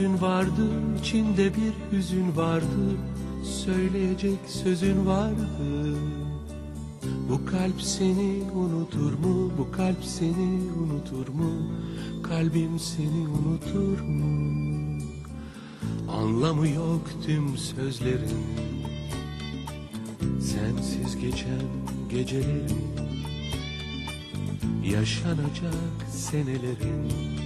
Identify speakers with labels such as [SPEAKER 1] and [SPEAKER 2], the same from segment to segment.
[SPEAKER 1] Gün vardı, içinde bir hüzün vardı, söyleyecek sözün vardı. Bu kalp seni unutur mu, bu kalp seni unutur mu, kalbim seni unutur mu? Anlamı yok tüm sözlerin, sensiz geçen gecelerin, yaşanacak senelerin.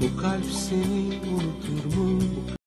[SPEAKER 1] Bu kalp seni unutur mu?